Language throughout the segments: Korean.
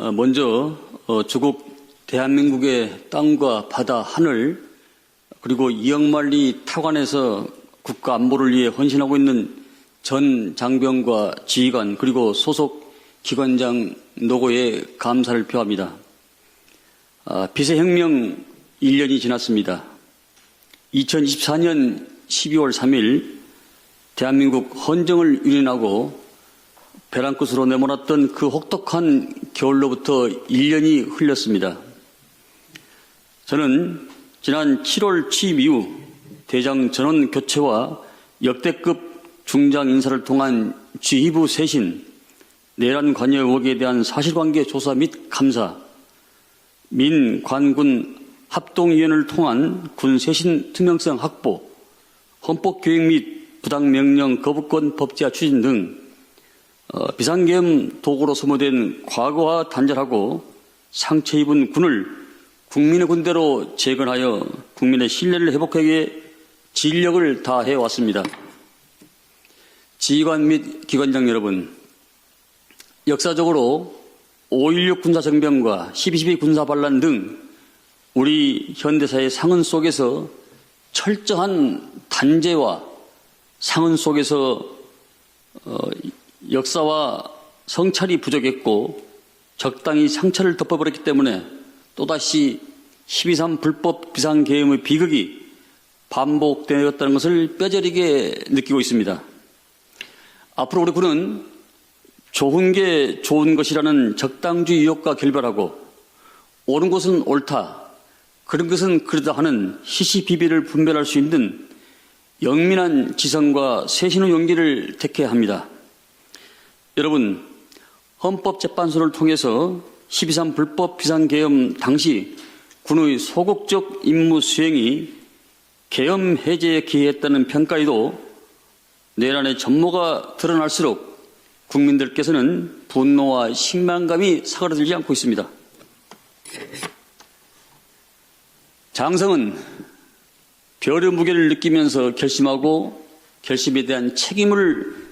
어, 먼저 어, 조국 대한민국의 땅과 바다, 하늘 그리고 이영만리 타관에서 국가 안보를 위해 헌신하고 있는 전 장병과 지휘관 그리고 소속 기관장 노고에 감사를 표합니다. 아, 비세혁명 1년이 지났습니다. 2024년 12월 3일 대한민국 헌정을 유린하고 벼랑 끝으로 내몰았던 그 혹독한 겨울로부터 1년이 흘렸습니다. 저는 지난 7월 취임 이후 대장 전원 교체와 역대급 중장 인사를 통한 지휘부 쇄신, 내란 관여 의혹에 대한 사실관계 조사 및 감사, 민, 관군 합동위원회를 통한 군 쇄신 투명성 확보, 헌법 교육 및 부당명령 거부권 법제화 추진 등 어, 비상계엄 도구로 소모된 과거와 단절하고 상처 입은 군을 국민의 군대로 재건하여 국민의 신뢰를 회복하기 위해 진력을 다해 왔습니다. 지휘관 및 기관장 여러분, 역사적으로 5.16 군사정변과 12.12 군사반란 등 우리 현대사의 상흔 속에서 철저한 단죄와 상흔 속에서 어, 역사와 성찰이 부족했고 적당히 상처를 덮어버렸기 때문에 또다시 12.3 불법 비상계엄의 비극이 반복되었다는 것을 뼈저리게 느끼고 있습니다. 앞으로 우리 군은 좋은 게 좋은 것이라는 적당주의 유혹과 결별하고 옳은 것은 옳다, 그런 것은 그러다 하는 시시비비를 분별할 수 있는 영민한 지성과 세신의 용기를 택해야 합니다. 여러분, 헌법재판소를 통해서 12.3 불법 비상계엄 당시 군의 소극적 임무 수행이 계엄 해제에 기했다는 평가에도 내란의 전모가 드러날수록 국민들께서는 분노와 실망감이 사그라들지 않고 있습니다. 장성은 별의 무게를 느끼면서 결심하고 결심에 대한 책임을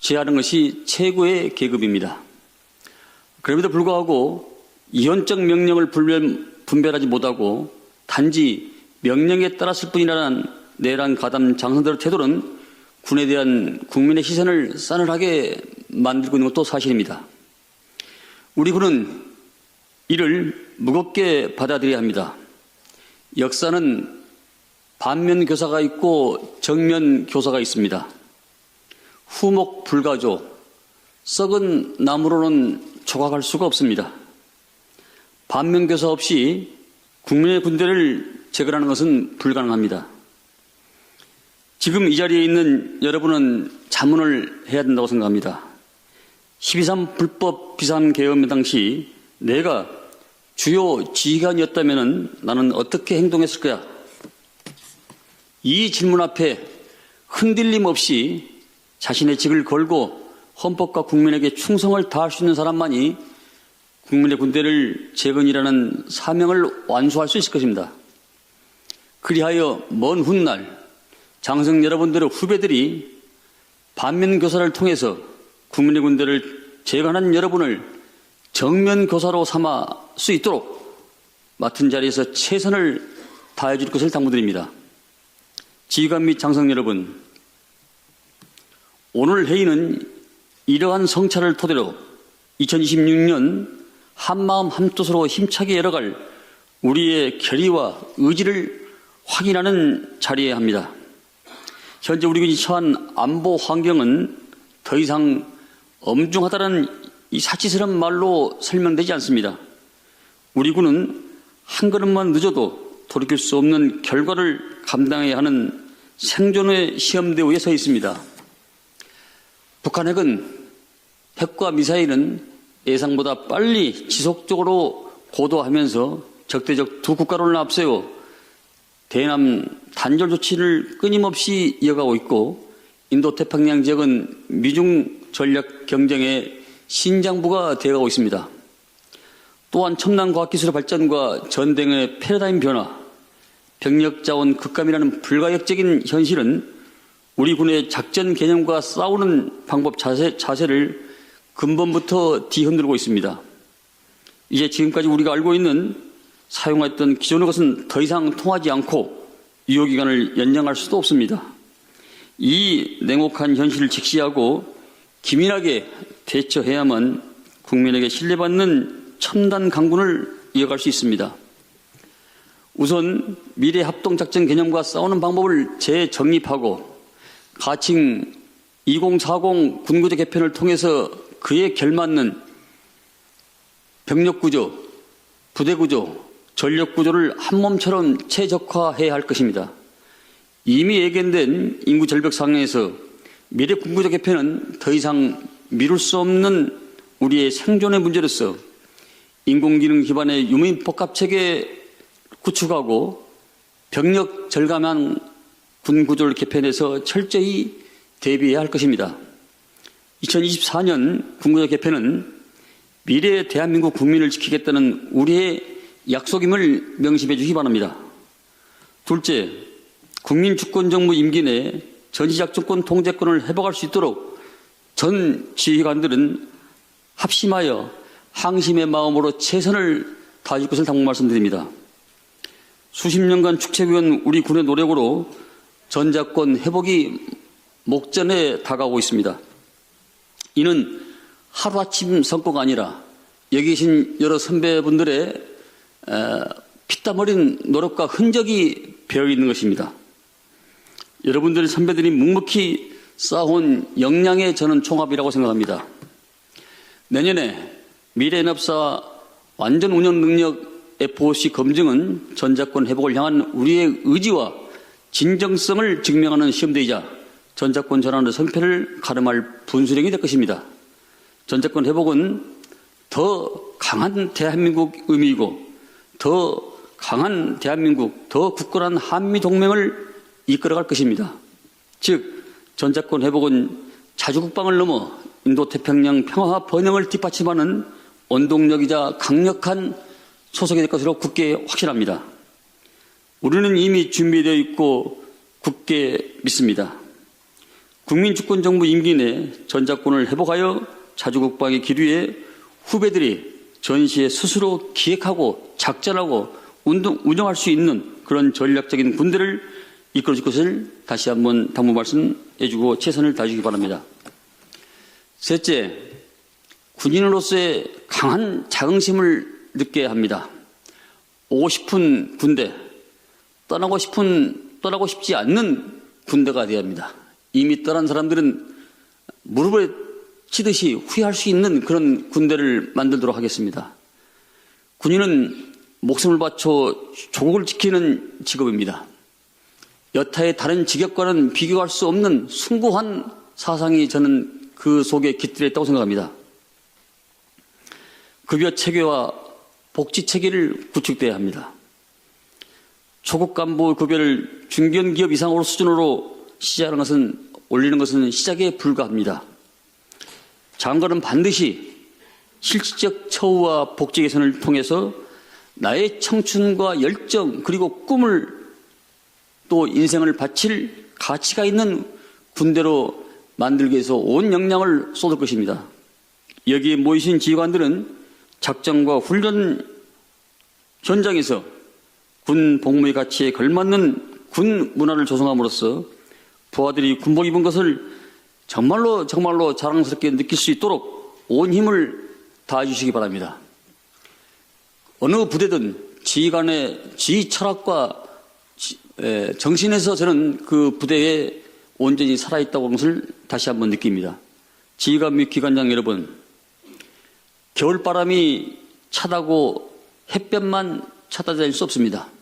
제하는 것이 최고의 계급입니다. 그럼에도 불구하고 이혼적 명령을 분별하지 못하고 단지 명령에 따랐을 뿐이라는 내란 가담 장성들의 태도는 군에 대한 국민의 시선을 싸늘하게 만들고 있는 것도 사실입니다. 우리 군은 이를 무겁게 받아들여야 합니다. 역사는 반면 교사가 있고 정면 교사가 있습니다. 후목 불가조, 썩은 나무로는 조각할 수가 없습니다. 반면 교사 없이 국민의 군대를 재건하는 것은 불가능합니다. 지금 이 자리에 있는 여러분은 자문을 해야 된다고 생각합니다. 12.3 불법 비상 계엄 당시 내가 주요 지휘관이었다면 나는 어떻게 행동했을 거야? 이 질문 앞에 흔들림 없이 자신의 직을 걸고 헌법과 국민에게 충성을 다할 수 있는 사람만이 국민의 군대를 재건이라는 사명을 완수할 수 있을 것입니다. 그리하여 먼 훗날 장성 여러분들의 후배들이 반면 교사를 통해서 국민의 군대를 재건한 여러분을 정면 교사로 삼아 수 있도록 맡은 자리에서 최선을 다해 줄 것을 당부드립니다. 지휘관 및 장성 여러분, 오늘 회의는 이러한 성찰을 토대로 2026년 한마음 한뜻으로 힘차게 열어갈 우리의 결의와 의지를 확인하는 자리에 합니다. 현재 우리 군이 처한 안보 환경은 더 이상 엄중하다는 이 사치스러운 말로 설명되지 않습니다. 우리 군은 한 걸음만 늦어도 돌이킬 수 없는 결과를 감당해야 하는 생존의 시험대 위에 서 있습니다. 북한 핵은 핵과 미사일은 예상보다 빨리 지속적으로 고도하면서 적대적 두 국가를 앞세워 대남 단절 조치를 끊임없이 이어가고 있고 인도 태평양 지역은 미중 전략 경쟁의 신장부가 되어가고 있습니다. 또한 첨단 과학기술의 발전과 전쟁의 패러다임 변화, 병력 자원 급감이라는 불가역적인 현실은 우리 군의 작전 개념과 싸우는 방법 자세, 자세를 근본부터 뒤흔들고 있습니다. 이제 지금까지 우리가 알고 있는 사용했던 기존의 것은 더 이상 통하지 않고 유효기간을 연장할 수도 없습니다. 이 냉혹한 현실을 직시하고 기민하게 대처해야만 국민에게 신뢰받는 첨단 강군을 이어갈 수 있습니다. 우선 미래 합동작전 개념과 싸우는 방법을 재정립하고 가칭 2040 군구조 개편을 통해서 그에 결맞는 병력 구조, 부대 구조, 전력 구조를 한 몸처럼 최적화해야 할 것입니다. 이미 예견된 인구 절벽 상황에서 미래 군구조 개편은 더 이상 미룰 수 없는 우리의 생존의 문제로서 인공지능 기반의 유민 복합 체계 구축하고 병력 절감한 군 구조를 개편해서 철저히 대비해야 할 것입니다. 2024년 군구조 개편은 미래의 대한민국 국민을 지키겠다는 우리의 약속임을 명심해 주시기 바랍니다. 둘째, 국민주권정부 임기 내 전시작전권 통제권을 회복할 수 있도록 전 지휘관들은 합심하여 항심의 마음으로 최선을 다할 것을 당부 말씀드립니다. 수십 년간 축적해온 우리 군의 노력으로 전자권 회복이 목전에 다가오고 있습니다. 이는 하루아침 성과가 아니라 여기 계신 여러 선배분들의 에, 피땀 어린 노력과 흔적이 배어 있는 것입니다. 여러분들의 선배들이 묵묵히 쌓아온 역량의 저는 총합이라고 생각합니다. 내년에 미래연합사 완전 운영 능력 FOC 검증은 전자권 회복을 향한 우리의 의지와 진정성을 증명하는 시험대이자 전자권 전환의 성패를 가름할 분수령이 될 것입니다. 전자권 회복은 더 강한 대한민국 의미이고 더 강한 대한민국, 더 굳건한 한미 동맹을 이끌어갈 것입니다. 즉 전자권 회복은 자주국방을 넘어 인도 태평양 평화 번영을 뒷받침하는 원동력이자 강력한 소속이 될 것으로 굳게 확신합니다. 우리는 이미 준비되어 있고 굳게 믿습니다. 국민주권정부 임기 내 전자권을 회복하여 자주국방의 기류에 후배들이 전시에 스스로 기획하고 작전하고 운동, 운영할 수 있는 그런 전략적인 군대를 이끌어줄 것을 다시 한번 당부 말씀해주고 최선을 다해주기 바랍니다. 셋째, 군인으로서의 강한 자긍심을 느껴야 합니다. 오고 싶은 군대, 떠나고 싶은, 떠나고 싶지 않는 군대가 되어야 합니다. 이미 떠난 사람들은 무릎을 치듯이 후회할 수 있는 그런 군대를 만들도록 하겠습니다. 군인은 목숨을 바쳐 조국을 지키는 직업입니다. 여타의 다른 직업과는 비교할 수 없는 숭고한 사상이 저는 그 속에 깃들어 있다고 생각합니다. 급여 체계와 복지 체계를 구축돼야 합니다. 초급 간부 급여를 중견 기업 이상으로 수준으로 시작하는 것은 올리는 것은 시작에 불과합니다. 장관은 반드시 실질적 처우와 복지 개선을 통해서 나의 청춘과 열정 그리고 꿈을 또 인생을 바칠 가치가 있는 군대로 만들기 위해서 온 역량을 쏟을 것입니다. 여기에 모이신 지휘관들은 작전과 훈련 현장에서 군 복무의 가치에 걸맞는 군 문화를 조성함으로써 부하들이 군복 입은 것을 정말로 정말로 자랑스럽게 느낄 수 있도록 온 힘을 다해 주시기 바랍니다. 어느 부대든 지휘관의 지휘 철학과 정신에서 저는 그 부대에 온전히 살아있다고 하는 것을 다시 한번 느낍니다. 지휘관 및 기관장 여러분, 겨울바람이 차다고 햇볕만 찾아다닐 수 없습니다.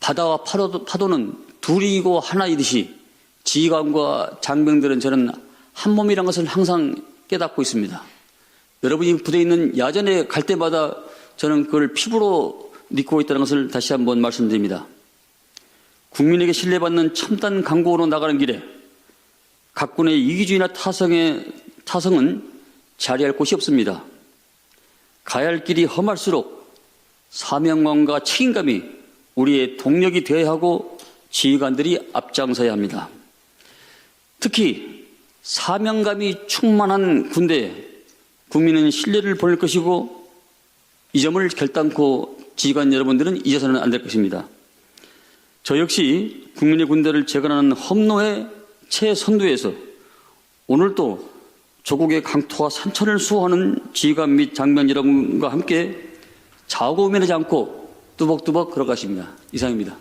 바다와 파도, 파도는 둘이고 하나이듯이 지휘관과 장병들은 저는 한 몸이란 것을 항상 깨닫고 있습니다. 여러분이 부대에 있는 야전에 갈 때마다 저는 그걸 피부로 느끼고 있다는 것을 다시 한번 말씀드립니다. 국민에게 신뢰받는 첨단 강국으로 나가는 길에 각군의 이기주의나 타성의 타성은 자리할 곳이 없습니다. 가야 할 길이 험할수록 사명감과 책임감이 우리의 동력이 되어야 하고 지휘관들이 앞장서야 합니다. 특히 사명감이 충만한 군대에 국민은 신뢰를 보낼 것이고 이 점을 결단코 지휘관 여러분들은 잊어서는 안 될 것입니다. 저 역시 국민의 군대를 재건하는 험로의 최선두에서 오늘도 조국의 강토와 산천을 수호하는 지휘관 및 장병 여러분과 함께 좌우고 우면하지 않고 뚜벅뚜벅 걸어가십니다. 이상입니다.